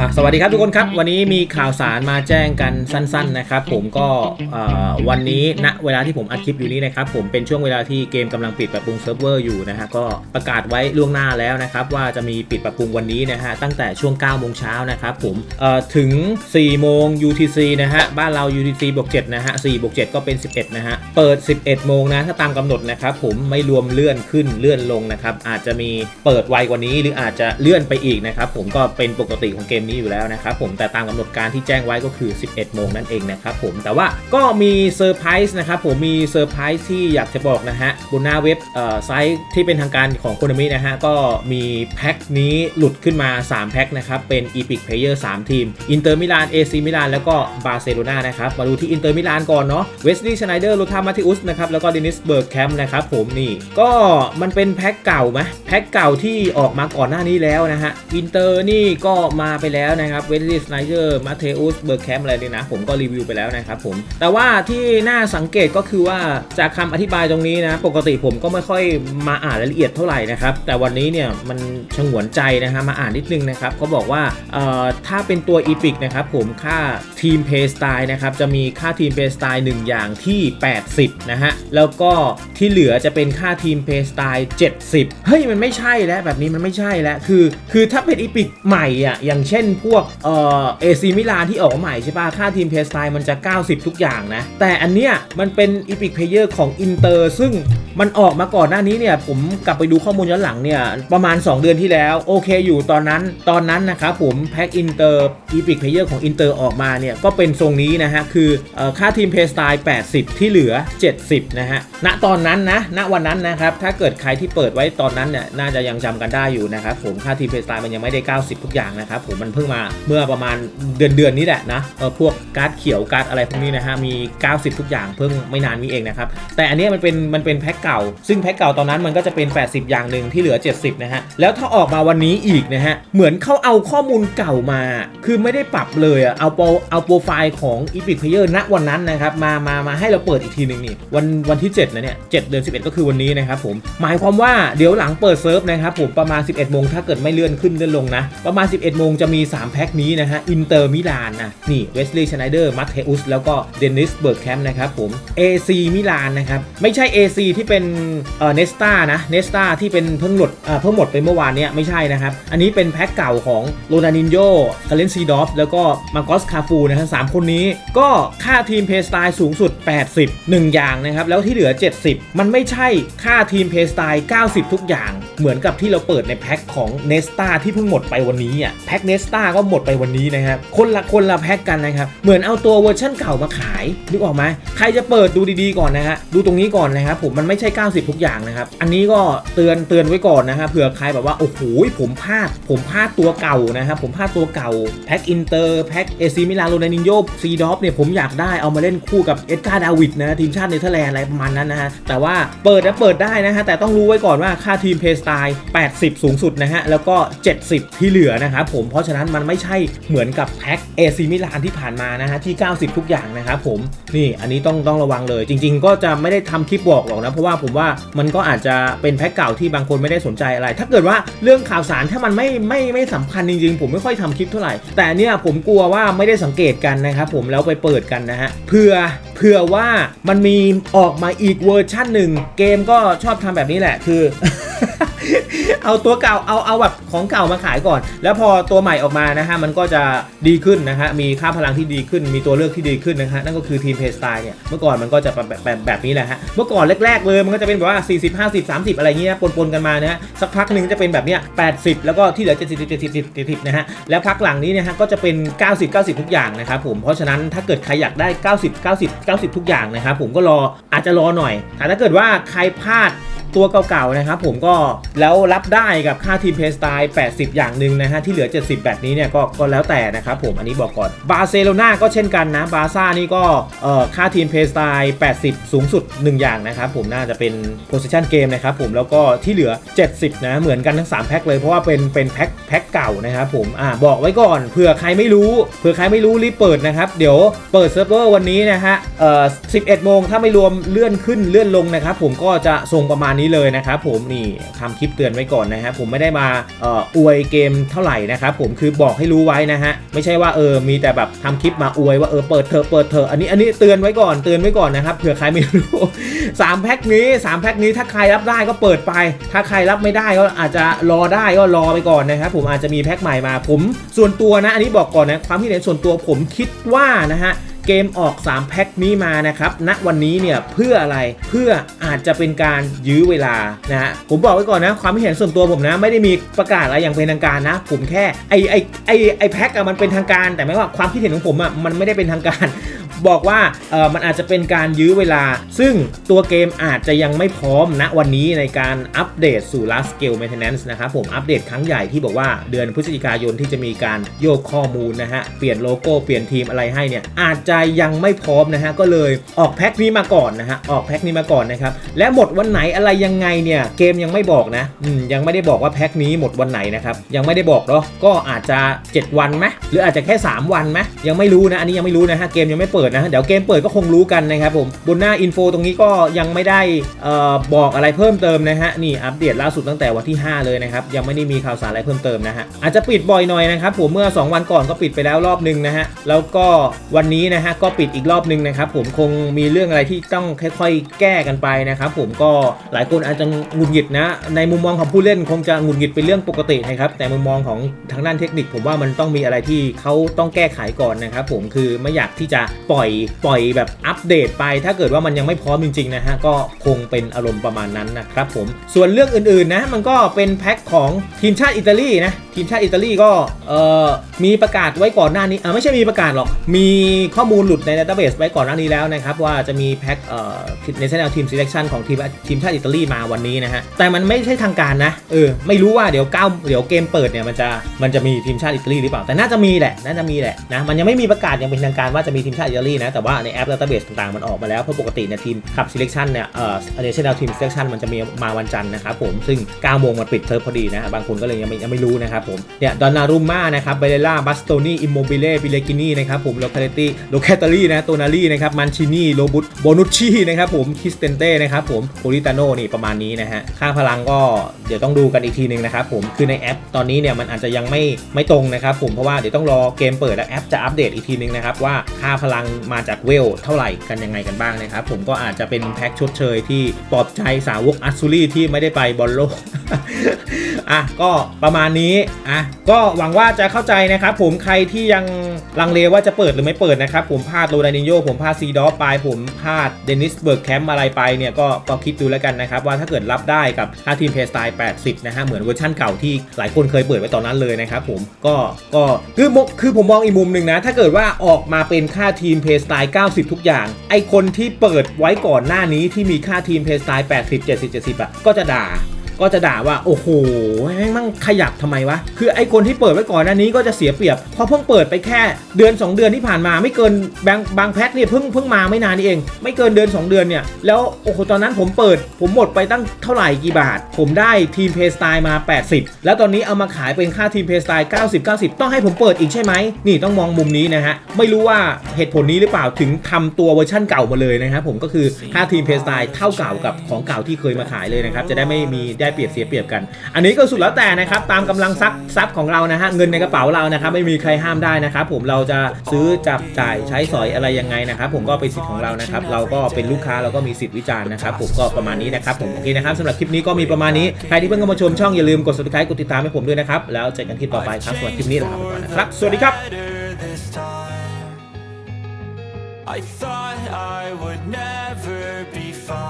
อะสวัสดีครับทุกคนครับ วันนี้มีข่าวสารมาแจ้งกันสั้น ๆ นะครับ ผมก็วันนี้ณเวลาที่ผมอัดคลิปอยู่นี้นะครับ ผมเป็นช่วงเวลาที่เกมกำลังปิดปรับปรุงเซิร์ฟเวอร์อยู่นะฮะก็ประกาศไว้ล่วงหน้าแล้วนะครับ ว่าจะมีปิดปรับปรุงวันนี้นะฮะตั้งแต่ช่วง9โมงเช้านะครับผมถึง4โมง UTC นะฮะบ้านเรา UTC บวก7นะฮะ4บวก7ก็เป็น 11นะฮะเปิด 11 โมงนะถ้าตามกำหนดนะครับผมไม่รวมเลื่อนขึ้นเลื่อนลงนะครับอาจจะมีเปิดไวกว่านี้หรืออาจจะเลื่อนไปอีกนะครับผมก็เป็นปกติของเกมนี้อยู่แล้วนะครับผมแต่ตามกำหนดการที่แจ้งไว้ก็คือ 11 โมงนั่นเองนะครับผมแต่ว่าก็มีเซอร์ไพรส์นะครับผมมีเซอร์ไพรส์ที่อยากจะบอกนะฮะบนหน้าเว็บไซต์ที่เป็นทางการของโคนามินะฮะก็มีแพ็คนี้หลุดขึ้นมา 3 แพ็คนะครับเป็น Epic Player 3 ทีมอินเตอร์มิลานเอซีมิลานแล้วก็บาร์เซโลนานะครับมาดูที่อินเตอร์มิลานก่อนเนาะเวสลีย์ชไนเดอร์โรธามาติอุสนะครับแล้วก็เดนิสเบิร์กแคมป์นะครับผมนี่ก็มันเป็นแพ็คเก่าไหมแพ็คเก่าที่ออกมาก่อนหน้านี้แล้วนะฮะอินเตอร์นี่ก็มาไปแล้วแล้วนะครับเวสลีย์ไนเดอร์มาเทอุสเบิร์กแคมอะไรนี่นะ ผมก็รีวิวไปแล้วนะครับผม แต่ว่าที่น่าสังเกตก็คือว่าจากคำอธิบายตรงนี้นะ ปกติผมก็ไม่ค่อยมาอ่านรายละเอียดเท่าไหร่นะครับ แต่วันนี้เนี่ยมันชงวนใจนะฮะมาอ่านนิดนึงนะครับก็บอกว่าเอ่อถ้าเป็นตัว Epic นะครับผมค่าทีมเพย์สไตล์นะครับจะมีค่าทีมเพย์สไตล์1อย่างที่ 80 นะฮะ แล้วก็ที่เหลือจะเป็นค่าทีมเพย์สไตล์70 เฮ้ย มันไม่ใช่แล้วแบบนี้มันไม่ใช่แล้วคือ คือถ้าเป็น Epic ใหม่อะอย่างเช่นพวกเอ่อเอซีมิลานที่ออกมาใหม่ใช่ป่ะ ค่าทีมเพสไตล์มันจะ 90 ทุกอย่างนะ แต่อันเนี้ยมันเป็นอีพิกเพเยอร์ของอินเตอร์ซึ่ง มันออกมาก่อนหน้านี้เนี่ยผมกลับไปดูข้อมูลย้อนหลังเนี่ยประมาณ 2 เดือนที่แล้ว โอเคอยู่ตอนนั้นตอนนั้นนะครับผมแพ็กอินเตอร์อีพิกเพลเยอร์ของอินเตอร์ออกมาเนี่ยก็เป็นทรงนี้นะฮะ คือค่าทีมเพย์สไตล์80 ที่เหลือ 70 นะฮะณตอนนั้นนะณวันนั้นนะครับ ถ้าเกิดใครที่เปิดไว้ตอนนั้นเนี่ยน่าจะยังจำกันได้อยู่นะครับผมค่าทีมเพย์สไตล์มันยังไม่ได้ 90 ทุกอย่างนะครับผมมันเพิ่งมาเมื่อประมาณเดือนเดือนนี้แหละนะเออพวกการ์ดเขียวการ์ดอะไรพวกนี้นะฮะมี 90 ทุกอย่างเพิ่งไม่นานนี้เองนะครับแต่อันนี้มันเป็นมันเป็นแพ็คเก่า ซึ่งแพ็คเก่าตอนนั้นมันก็จะเป็น 80 อย่างหนึ่งที่เหลือ 70 นะฮะ แล้วถ้าออกมาวันนี้อีกนะฮะ เหมือนเขาเอาข้อมูลเก่ามา คือไม่ได้ปรับเลยอะเอาโปรเอาโปรไฟล์ของ Epic Player ณวันนั้นนะครับ มา มา มาให้เราเปิดอีกทีหนึ่งนี่ วันวันที่ 7 นะเนี่ย 7 เดือน 11 ก็คือวันนี้นะครับผม หมายความว่าเดี๋ยวหลังเปิดเซิร์ฟนะครับผมประมาณ 11 โมงถ้าเกิดไม่เลื่อนขึ้นเลื่อนลงนะ ประมาณ 11 โมงจะมี 3 แพ็คนี้นะฮะ อินเตอร์มิลานนะ นี่ เวสลีย์ชไนเดอร์ มัตเทอุส แล้วก็ เดนิส เบิร์กแคมป์นะครับผม AC มิลานนะครับ ไม่ใช่ AC ที่เป็นเอ่อเนสตานะเนสตาที่เป็นเพิ่งหมดเพิ่งหมดไปเมื่อวานเนี้ยไม่ใช่นะครับ อันนี้เป็นแพ็คเก่าของโรนานินโยคาเลนซีดอฟแล้วก็มาโกสคาฟูนะฮะสามคนนี้ก็ค่าทีมเพย์สไตล์สูงสุด 80 1 อย่างนะครับ แล้วที่เหลือ 70 มันไม่ใช่ค่าทีมเพย์สไตล์90 ทุกอย่าง เหมือนกับที่เราเปิดในแพ็คของเนสตาที่เพิ่งหมดไปวันนี้อะแพ็คเนสตาก็หมดไปวันนี้นะครับคนละคนละแพ็คกันนะครับเหมือนเอาตัวเวอร์ชั่นเก่ามาขายนึกออกไหมใครจะเปิดดูดีๆก่อนนะฮะดูตรงนี้ก่อนนะครับผมมันไม่ใช่ 90 ทุกอย่างนะครับ อันนี้ก็เตือนเตือนไว้ก่อนนะฮะเผื่อใครแบบว่า โอ้โหผมพลาด ผมพลาดตัวเก่านะครับ ผมพลาดตัวเก่า แพ็คอินเตอร์แพ็คเอซีมิลานโรนันินโยซีดอฟเนี่ยผมอยากได้เอามาเล่นคู่กับเอ็ดการ์ดาวิดนะทีมชาติเนเธอร์แลนด์อะไรประมาณนั้นนะฮะแต่ว่าเปิดนะเปิดได้นะฮะแต่ต้องรู้ไว้ก่อนว่าค่าทีมเพย์สไตล์80 สูงสุดนะฮะแล้วก็ 70 ที่เหลือนะครับผมเพราะฉะนั้นมันไม่ใช่เหมือนกับแพ็คเอซีมิลานที่ผ่านมานะฮะที่ 90 ทุกอย่างนะครับผมนี่อันนี้ต้องต้องระวังเลย จริง ๆ ก็จะไม่ได้ทำคลิปบอกหรอกนะเพราะว่าผมว่ามันก็อาจจะเป็นแพ็กเก่าที่บางคนไม่ได้สนใจอะไร ถ้าเกิดว่าเรื่องข่าวสารถ้ามันไม่ไม่ไม่สำคัญจริงๆ ผมไม่ค่อยทำคลิปเท่าไหร่ แต่เนี่ยผมกลัวว่าไม่ได้สังเกตกันนะครับผมแล้วไปเปิดกันนะฮะเพื่อเพื่อว่ามันมีออกมาอีกเวอร์ชั่นหนึ่งเกมก็ชอบทำแบบนี้แหละคือ เอาตัวเก่าเอาเอาแบบของเก่ามาขายก่อน แล้วพอตัวใหม่ออกมานะฮะมันก็จะดีขึ้นนะฮะมีค่าพลังที่ดีขึ้น มีตัวเลือกที่ดีขึ้นนะฮะนั่นก็คือทีมเพย์สไตล์เนี่ยเมื่อก่อนมันก็จะแบบแบบแบบแบบนี้แหละฮะเมื่อก่อนแรกๆเลยมันก็จะเป็นแบบว่า 40 50 30 อะไรเงี้ยปนๆกันมานะฮะสักพักหนึ่งจะเป็นแบบเนี้ย80 แล้วก็ที่เหลือ 70 70 70 70นะฮะแล้วพักหลังนี้เนี่ยฮะก็จะเป็น 90 90 ทุกอย่างนะครับผมเพราะฉะนั้นถ้าเกิดใครอยากได้ 90 90 90 ทุกอย่างนะครับผมก็รออาจจะรอหน่อยแต่ถ้าเกิดว่าใครพลาดตัวเก่าๆนะครับผมก็แล้วรับได้กับค่าทีมเพสไตล์ 80 อย่างหนึ่งนะฮะ ที่เหลือ 70 แบบนี้เนี่ยก็ก็แล้วแต่นะครับผม อันนี้บอกก่อน บาร์เซโลนาก็เช่นกันนะ บาร์ซ่านี่ก็เอ่อค่าทีมเพสไตล์ 80 สูงสุด 1 อย่างนะครับผม น่าจะเป็นโพสิชันเกมนะครับผม แล้วก็ที่เหลือ 70 นะ เหมือนกันทั้ง 3 แพ็คเลย เพราะว่าเป็นเป็นแพ็คแพ็คเก่านะครับผม อ่าบอกไว้ก่อน เผื่อใครไม่รู้เผื่อใครไม่รู้รีบเปิดนะครับ เดี๋ยวเปิดเซิร์ฟเวอร์วันนี้นะฮะ เอ่อ 11 โมงถ้าไม่รวมเลื่อนขึ้นเลื่อนลงนะครับผมก็จะส่งประมาณนี้เลยนะครับผมนี่ทำคลิปเตือนไว้ก่อนนะฮะผมไม่ได้มาอออวยเกมเท่าไหร่นะครับผมคือบอกให้รู้ไว้นะฮะไม่ใช่ว่าเออมีแต่แบบทำคลิปมาอวยว่าเออเปิดเถอะเปิดเถอะอันนี้อันนี้เตือนไว้ก่อนเตือนไว้ก่อนนะครับเผื่อใครไม่รู้สามแพ็คนี้สามแพ็คนี้ถ้าใครรับได้ก็เปิดไป ถ้าใครรับไม่ได้ก็อาจจะรอได้ก็รอไปก่อนนะครับผมอาจจะมีแพ็คใหม่มาผม ส่วนตัวนะ อันนี้บอกก่อนนะความคิดเห็นส่วนตัวผมคิดว่านะฮะ เกมออก 3 แพ็คนี้มานะครับณวันนี้เนี่ยเพื่ออะไรเพื่ออาจจะเป็นการยื้อเวลานะฮะผมบอกไว้ก่อนนะ ความคิดเห็นส่วนตัวผมนะ ไม่ได้มีประกาศอะไรอย่างเป็นทางการนะ ผมแค่ไอไอไอไอแพ็คอะมันเป็นทางการ แต่ไม่ว่าความคิดเห็นของผมอะมันไม่ได้เป็นทางการ บอกว่าเออมันอาจจะเป็นการยื้อเวลา ซึ่งตัวเกมอาจจะยังไม่พร้อมณวันนี้ในการอัปเดตสู่ last scale maintenance นะครับผมอัปเดตครั้งใหญ่ที่บอกว่าเดือนพฤศจิกายนที่จะมีการโยกข้อมูลนะฮะเปลี่ยนโลโก้เปลี่ยนทีมอะไรให้เนี่ยอาจจะยังไม่พร้อมนะฮะก็เลยออกแพ็คนี้มาก่อนนะฮะออกแพ็คนี้มาก่อนนะครับและหมดวันไหนอะไรยังไงเนี่ยเกมยังไม่บอกนะยังไม่ได้บอกว่าแพ็คนี้หมดวันไหนนะครับยังไม่ได้บอกเนาะก็อาจจะ 7 วันไหมหรืออาจจะแค่ 3 วันไหมยังไม่รู้นะอันนี้ยังไม่รู้นะฮะเกมยังไม่เปิดนะฮะเดี๋ยวเกมเปิดก็คงรู้กันนะครับผม บนหน้าอินโฟตรงนี้ก็ยังไม่ได้อบอกอะไรเพิ่มเติมนะฮะ นี่อัปเดตล่าสุดตั้งแต่วันที่ 5 เลยนะครับ ยังไม่ได้มีข่าวสารอะไรเพิ่มเติมนะฮะ อาจจะปิดบ่อยหน่อยนะครับผม เมื่อ 2 วันก่อนก็ปิดไปแล้วรอบหนึงนะฮะ แล้วก็วันนี้นะฮะก็ปิดอีกรอบหนึงนะครับผม คงมีเรื่องอะไรที่ต้องค่อยๆ แก้กันไปนะครับผม ก็หลายคนอาจจะหงุดหงิดนะ ในมุมมองของผู้เล่นคงจะหงุดหงิดเป็นเรื่องปกตินะครับ แต่มุมมองของทางด้านเทคนิค ผมว่ามันต้องมีอะไรที่เขาต้องแก้ไขก่อนนะครับผม คือไม่อยากที่จะปล่อยปล่อยแบบอัปเดตไป ถ้าเกิดว่ามันยังไม่พร้อมจริงๆนะฮะก็คงเป็นอารมณ์ประมาณนั้นนะครับผมส่วนเรื่องอื่นๆนะมันก็เป็นแพ็คของทีมชาติอิตาลีนะทีมชาติอิตาลีก็เอ่อมีประกาศไว้ก่อนหน้านี้เออไม่ใช่มีประกาศหรอก มีข้อมูลหลุดใน database ไว้ก่อนหน้านี้แล้วนะครับว่าจะมีแพ็คเอ่อในเส้นทีม selection ของทีมทีมชาติอิตาลีมาวันนี้นะฮะแต่มันไม่ใช่ทางการนะเออไม่รู้ว่าเดี๋ยวเก้าเดี๋ยวเกมเปิดเนี่ยมันจะมันจะมีทีมชาติอิตาลีหรือเปล่าแต่น่าจะมีแหละน่าจะมีแหละนะมันยังไม่มีประกาศย่างเป็นทางการว่าจะมีทีมชาติอิตาลีนะ แต่ว่าในแอป database ต่างๆ มันออกมาแล้ว เพราะปกติเนี่ยทีมขับ selection เนี่ยเอ่อ national team selection มันจะมีมาวันจันทร์นะครับผม ซึ่ง9โมงมันปิดเทอมพอดีนะ บางคนก็เลยยังไม่ยังไม่รู้นะครับผม เนี่ยดอนนารุมม่านะครับเบเ e ล่าบัสโตนี่อิมโมบิเล่บิเลกินี่นะครับผมโลคาเลตี้โลแคตาลีนะโตนาลีนะครับมันชินี่โลบุตโบนุชชี่นะครับผมคิสเตนเต้นะครับผมโพลิตาโนนี่ประมาณนี้นะฮะค่าพลังก็เดี๋ยวต้องดูกันอีกทีหนึ่งนะครับผมคือในแอป ตอนนี้เนี่ยมันอาจจะยังไม่ไม่ตรงนะครับผมเพราะว่าเดี๋ยวต้องรอเกมเปิดแล้วแอปจะอัปเดตอีกทีนึงนะครับว่าค่าพลังมาจากเวลเท่าไหร่กันยังไงกันบ้างนะครับ ผมก็อาจจะเป็นแพ็คชดเชยที่ปลอบใจสาวกอัสซูรี่ที่ไม่ได้ไปบอลโลกอะก็ประมาณนี้อะก็หวังว่าจะเข้าใจนะครับ ผมใครที่ยังลังเลว่าจะเปิดหรือไม่เปิดนะครับ ผมพลาดโรดานิโยผมพลาดซีดอฟไปผมพลาดเดนิสเบิร์กแคมป์อะไรไปเนี่ยก็ก็คิดดูแล้วกันนะครับ ว่าถ้าเกิดรับได้กับค่าทีมเพสไตล์80 นะฮะ เหมือนเวอร์ชั่นเก่าที่หลายคนเคยเปิดไว้ตอนนั้นเลยนะครับผมก็ก็คือมคือผมมองอีกมุมหนึ่งนะ ถ้าเกิดว่าออกมาเป็นค่าทีมเพย์สไตล์ 90 ทุกอย่าง ไอคนที่เปิดไว้ก่อนหน้านี้ที่มีค่าทีมเพย์สไตล์ 80 70 70อะก็จะด่า ก็จะด่าว่าโอ้โหแม่งมั่งขยับทำไมวะคือไอคนที่เปิดไว้ก่อนหน้านี้ก็จะเสียเปรียบเพราะเพิ่งเปิดไปแค่เดือน 2 เดือนที่ผ่านมาไม่เกินบางบางแพทเนี่ยเพิ่งเพิ่งมาไม่นานนี่เอง ไม่เกินเดือน 2 เดือนเนี่ยแล้วโอ้โหตอนนั้นผมเปิด ผมหมดไปตั้งเท่าไหร่กี่บาท ผมได้ทีมเพย์สไตล์มา 80 แล้วตอนนี้เอามาขายเป็นค่าทีมเพย์สไตล์90 90 ต้องให้ผมเปิดอีกใช่ไหมนี่ต้องมองมุมนี้นะฮะไม่รู้ว่าเหตุผลนี้หรือเปล่าถึงทำตัวเวอร์ชั่นเก่ามาเลยนะครับผมก็คือค่าทีมเพย์สไตล์เท่าเก่ากับของเก่าที่เคยมาขายเลยนะครับจะได้ไม่มีได้เปรียบเสียเปรียบกัน อันนี้ก็สุดแล้วแต่นะครับตามกำลังทรัพย์ทรัพย์ของเรานะฮะเงินในกระเป๋าเรานะครับไม่มีใครห้ามได้นะครับผมเราจะซื้อจับจ่ายใช้สอยอะไรยังไงนะครับผมก็เป็นสิทธิ์ของเรานะครับเราก็เป็นลูกค้าเราก็มีสิทธิ์วิจารณ์นะครับผมก็ประมาณนี้นะครับผมโอเคนะครับสำหรับคลิปนี้ก็มีประมาณนี้ใครที่เพิ่งเข้ามาชมช่องอย่าลืมกด subscribe กดติดตามให้ผมด้วยนะครับแล้วเจอกันคลิปต่อไปครับสำหรับคลิปนี้ลาไปก่อนนะครับสวัสดีครับ I thought I would never be